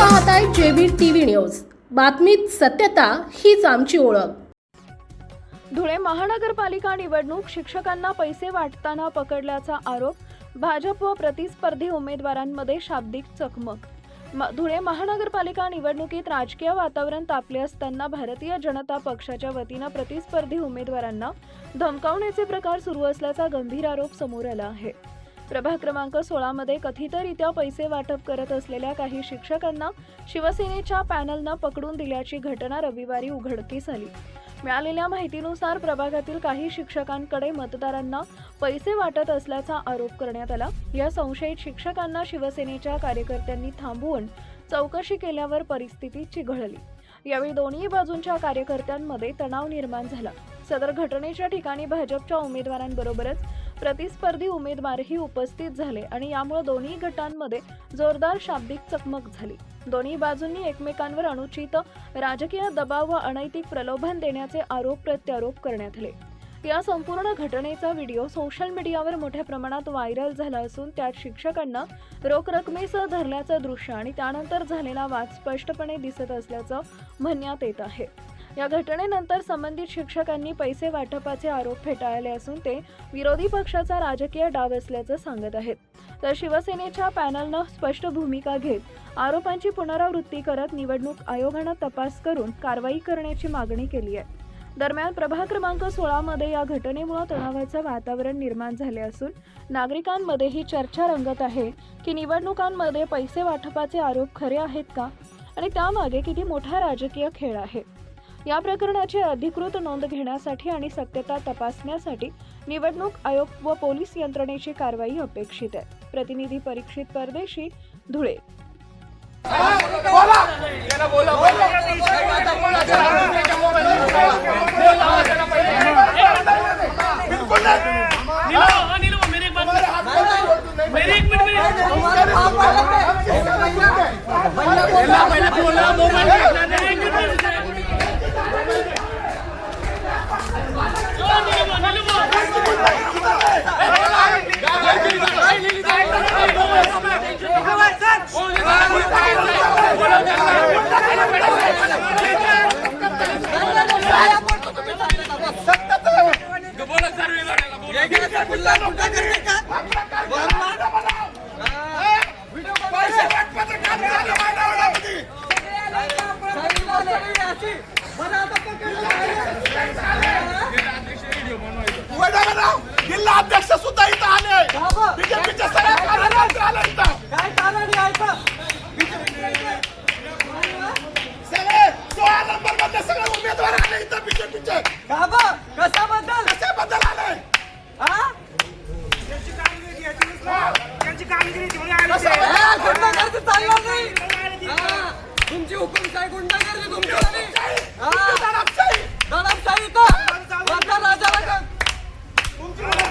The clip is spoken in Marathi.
पाहताय जेबी टीव्ही न्यूज. बातमीत सत्यता हीच आमची ओळख. धुळे महानगरपालिका निवडणूक शिक्षकांना पैसे वाटताना पकडल्याचा आरोप भाजप व प्रतिस्पर्धी उमेदवारांमध्ये शाब्दिक चकमक. धुळे महानगरपालिका निवडणुकीत राजकीय वातावरण तापले असताना भारतीय जनता पक्षाच्या वतीनं प्रतिस्पर्धी उमेदवारांना धमकावण्याचे प्रकार सुरू असल्याचा गंभीर आरोप समोर आला आहे. प्रभाग क्रमांक सोळामध्ये कथितरित्या पैसे वाटप करत असलेल्या काही शिक्षकांना शिवसेनेच्या पॅनलनं पकडून दिल्याची घटना रविवारी उघडकीस आली. मिळालेल्या माहितीनुसार प्रभागातील काही शिक्षकांकडे मतदारांना पैसे वाटत असल्याचा आरोप करण्यात आला. या संशयित शिक्षकांना शिवसेनेच्या कार्यकर्त्यांनी थांबवून चौकशी केल्यावर परिस्थिती चिघळली. यावेळी दोन्ही बाजूंच्या कार्यकर्त्यांमध्ये तणाव निर्माण झाला. सदर घटनेच्या ठिकाणी भाजपच्या उमेदवारांबरोबरच प्रतिस्पर्धी उमेदवारही उपस्थित झाले आणि यामुळे दोन्ही गटांमध्ये जोरदार शाब्दिक चकमक झाली. दोन्ही बाजूंनी एकमेकांवर अनुचित राजकीय दबाव व अनैतिक प्रलोभन देण्याचे आरोप प्रत्यारोप करण्यात आले. या संपूर्ण घटनेचा व्हिडिओ सोशल मीडियावर मोठ्या प्रमाणात व्हायरल झाला असून त्यात शिक्षकांना रोख रकमेसह धरल्याचं दृश्य आणि त्यानंतर झालेला वाद स्पष्टपणे दिसत असल्याचं म्हणण्यात येत आहे. या घटनेनंतर संबंधित शिक्षकांनी पैसे वाटपाचे आरोप फेटाळले असून ते विरोधी पक्षाचा राजकीय डाव असल्याचं सांगत आहेत. तर शिवसेनेच्या पॅनलनं स्पष्ट भूमिका घेत आरोपांची पुनरावृत्ती करत निवडणूक आयोगानं तपास करून कारवाई करण्याची मागणी केली आहे. दरम्यान प्रभाग क्रमांक सोळामध्ये या घटनेमुळे तणावाचं वातावरण निर्माण झाले असून नागरिकांमध्ये ही चर्चा रंगत आहे की निवडणुकांमध्ये पैसे वाटपाचे आरोप खरे आहेत का? आणि त्यामागे किती मोठा राजकीय खेळ आहे? या प्रकरणाची अधिकृत नोंद घेण्यासाठी आणि सत्यता तपासण्यासाठी निवडणूक आयोग व पोलीस यंत्रणेची कारवाई अपेक्षित आहे. प्रतिनिधी परीक्षित परदेशी धुळे. नीलो जिल्हा अध्यक्ष सुद्धा इथं आले बीजेपीचे सगळे कार्यकर्ते आले इथं सगळे सोळा नंबरमध्ये सगळे उमेदवार आले इथं बीजेपीचे